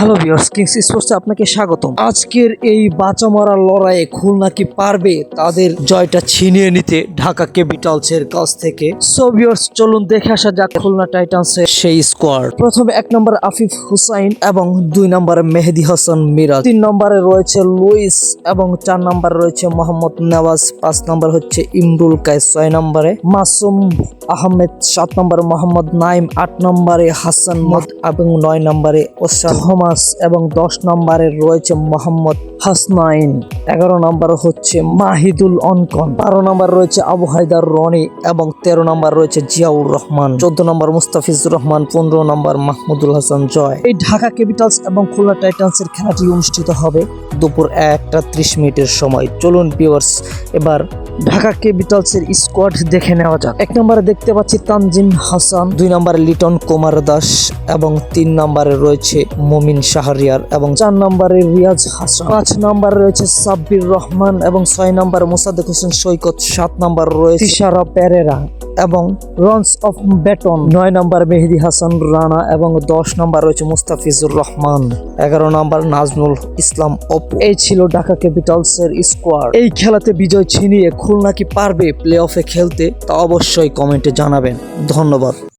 Hello viewers Kings স্পোর্টসে আপনাকে স্বাগতম। আজকের এই বাঁচা মারা লড়াইয়ে খুলনা কি পারবে, তাদের জয়টা ছিনিয়ে নিতে ঢাকা ক্যাপিটালসের কাছ থেকে। সো ভিউয়ার্স, চলুন দেখে আসা যাক খুলনা টাইটান্সের সেই স্কোয়াড প্রথমে এক নম্বর আফিফ হুসাইন এবং দুই নম্বরে মেহেদি হাসান মিরাজ। তিন নম্বরে রয়েছে লুইস এবং চার নম্বরে রয়েছে মোহাম্মদ নওয়াজ। পাঁচ নম্বর হচ্ছে ইমরুল কায়েস, ছয় নম্বরে মাসুম আহমেদ, সাত নম্বরে মোহাম্মদ নাইম, আট নম্বরে হাসান মদ এবং নয় নম্বরে ওসান থমাস এবং দশ নম্বরে রয়েছে মোহাম্মদ হাসনাইন। এগারো নম্বর হচ্ছে মাহিদুল অনকন। বারো নম্বর রয়েছে আবু হায়দার রনি এবং তেরো নম্বর রয়েছে জিয়াউর রহমান। চোদ্দ নম্বর মুস্তাফিজুর রহমান, পনেরো নম্বর মাহমুদুল হাসান জয়। এই ঢাকা ক্যাপিটালস এবং খুলনা টাইটান্সের খেলাটি অনুষ্ঠিত হবে দুপুর একটা ত্রিশ মিনিটের সময়। চলুন ভিউয়ার্স এবার ঢাকা ক্যাপিটালস এর স্কোয়াড দেখে নেওয়া যাক। এক নম্বরে দেখতে পাচ্ছি তানজিম হাসান, দুই নম্বরে লিটন কুমার দাস এবং তিন নম্বরে রয়েছে মমিন শাহরিয়ার এবং চার নম্বরে রিয়াজ হাসান। পাঁচ নম্বরে রয়েছে সাব্বির রহমান এবং ছয় নম্বরে মোসাদ্দেক হোসেন সৈকত, সাত নম্বর রয়েছে সারা পেরেরা। এবং রনস অফ ব্যাটন নয় নম্বর মেহেদি হাসান রানা এবং দশ নম্বর রয়েছে মুস্তাফিজুর রহমান। এগারো নম্বর নাজমুল ইসলাম অপু। এই ছিল ঢাকা ক্যাপিটালস এর স্কোয়ার এই খেলাতে বিজয় ছিনিয়ে খুলনা কি পারবে? প্লে অফে খেলতে তা অবশ্যই কমেন্টে জানাবেন। ধন্যবাদ।